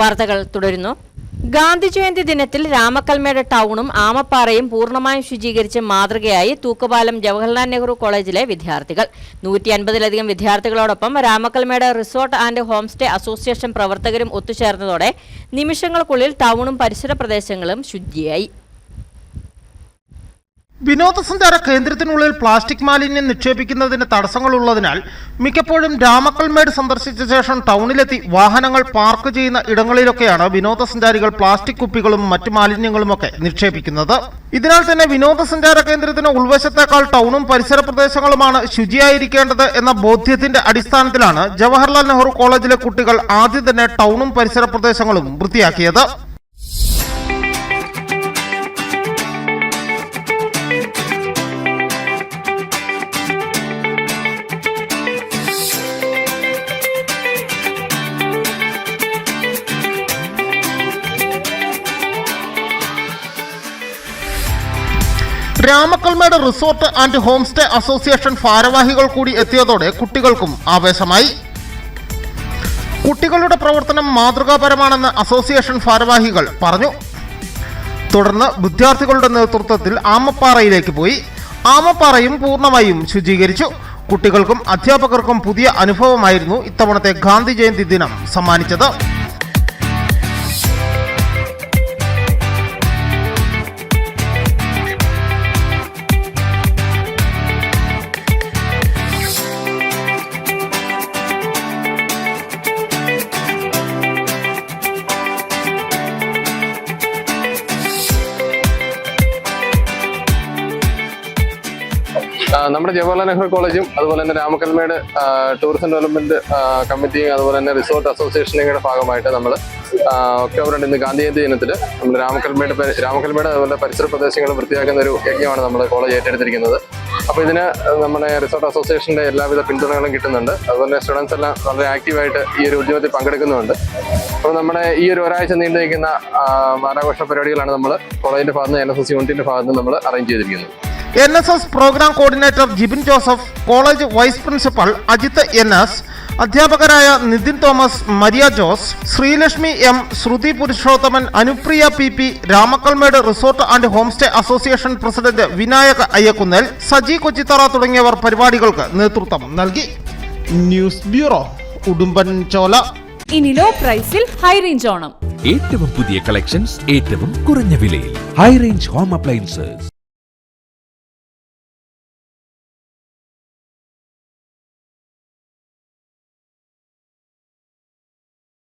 വാർത്തകൾ തുടരുന്നു. ഗാന്ധി ജയന്തി ദിനത്തിൽ രാമക്കൽമേട് ടൗണും ആമപ്പാറയും പൂർണമായും ശുചീകരിച്ച് മാതൃകയായി തൂക്കുപാലം ജവഹർലാൽ നെഹ്റു കോളേജിലെ വിദ്യാർത്ഥികൾ. നൂറ്റി അൻപതിലധികം വിദ്യാർത്ഥികളോടൊപ്പം Ramakkalmedu resort and homestay association പ്രവർത്തകരും ഒത്തുചേർന്നതോടെ നിമിഷങ്ങൾക്കുള്ളിൽ ടൗണും പരിസര പ്രദേശങ്ങളും ശുചിയായി വിനോദസഞ്ചാര കേന്ദ്രത്തിനുള്ളിൽ പ്ലാസ്റ്റിക് മാലിന്യം നിക്ഷേപിക്കുന്നതിന് തടസ്സങ്ങളുള്ളതിനാൽ മിക്കപ്പോഴും രാമക്കൽമേട് സന്ദർശിച്ച ശേഷം ടൗണിലെത്തി വാഹനങ്ങൾ പാർക്ക് ചെയ്യുന്ന ഇടങ്ങളിലൊക്കെയാണ് വിനോദസഞ്ചാരികൾ പ്ലാസ്റ്റിക് കുപ്പികളും മറ്റു മാലിന്യങ്ങളുമൊക്കെ നിക്ഷേപിക്കുന്നത്. ഇതിനാൽ തന്നെ വിനോദസഞ്ചാര കേന്ദ്രത്തിന് ഉൾവശത്തേക്കാൾ ടൗണും പരിസര പ്രദേശങ്ങളുമാണ് ശുചിയായിരിക്കേണ്ടത് എന്ന ബോധ്യത്തിന്റെ അടിസ്ഥാനത്തിലാണ് ജവഹർലാൽ നെഹ്റു കോളേജിലെ കുട്ടികൾ ആദ്യം തന്നെ ടൗണും പരിസര പ്രദേശങ്ങളും വൃത്തിയാക്കിയത്. Ramakkalmedu resort and home stay association ഭാരവാഹികൾ കൂടി എത്തിയതോടെ കുട്ടികൾക്കും ആവേശമായി. കുട്ടികളുടെ പ്രവർത്തനം മാതൃകാപരമാണെന്ന് അസോസിയേഷൻ ഭാരവാഹികൾ പറഞ്ഞു. തുടർന്ന് വിദ്യാർത്ഥികളുടെ നേതൃത്വത്തിൽ ആമപ്പാറയിലേക്ക് പോയി. ആമപ്പാറയും പൂർണമായും ശുചീകരിച്ചു. കുട്ടികൾക്കും അധ്യാപകർക്കും പുതിയ അനുഭവമായിരുന്നു ഇത്തവണത്തെ ഗാന്ധി ജയന്തി ദിനം സമ്മാനിച്ചത്. നമ്മുടെ ജവഹർലാൽ നെഹ്റു കോളേജും അതുപോലെ തന്നെ രാമക്കൽമേട് ടൂറിസം ഡെവലപ്മെന്റ് കമ്മിറ്റിയും അതുപോലെ തന്നെ റിസോർട്ട് അസോസിയേഷനിയുടെ ഭാഗമായിട്ട് നമ്മൾ ഒക്ടോബർ രണ്ട് ഇന്ന് ഗാന്ധി ജയന്തി ദിനത്തിൽ നമ്മൾ രാമക്കൽമേട് രാമക്കൽമേട് അതുപോലെ പരിസര പ്രദേശങ്ങൾ വൃത്തിയാക്കുന്ന ഒരു യജ്ഞമാണ് നമ്മൾ കോളേജ് ഏറ്റെടുത്തിരിക്കുന്നത്. അപ്പോൾ ഇതിന് നമ്മുടെ റിസോർട്ട് അസോസിയേഷന്റെ എല്ലാവിധ പിന്തുണകളും കിട്ടുന്നുണ്ട്. അതുപോലെ സ്റ്റുഡൻസ് എല്ലാം വളരെ ആക്റ്റീവായിട്ട് ഈ ഒരു ഉദ്യമത്തിൽ പങ്കെടുക്കുന്നുണ്ട്. അപ്പോൾ നമ്മുടെ ഈ ഒരു ഒരാഴ്ച നീണ്ടു നിൽക്കുന്ന വാരാഘോഷ പരിപാടികളാണ് നമ്മൾ കോളേജിന്റെ ഭാഗത്ത് എൻ എസ് എസ് യൂണിറ്റിന്റെ ഭാഗത്ത് നമ്മൾ അറേഞ്ച് ചെയ്തിരിക്കുന്നത്. N S S programme coordinator Jibin Joseph college vice principal Ajith N S അധ്യാപകരായ Nithin Thomas Maria Jose Sreelakshmi M Shruthi Purushothaman Anupriya P P Ramakkalmedu resort and home stay association president Vinayak Ayyakkunnel Saji Kochithara തുടങ്ങിയവർ പരിപാടികൾക്ക് നേതൃത്വം നൽകി. News bureau ഉടുമ്പൻ ചോല ഇനി law പ്രൈസിൽ high range Onam. ഏറ്റവും പുതിയ collections ഏറ്റവും കുറഞ്ഞ വിലയിൽ. High range home appliances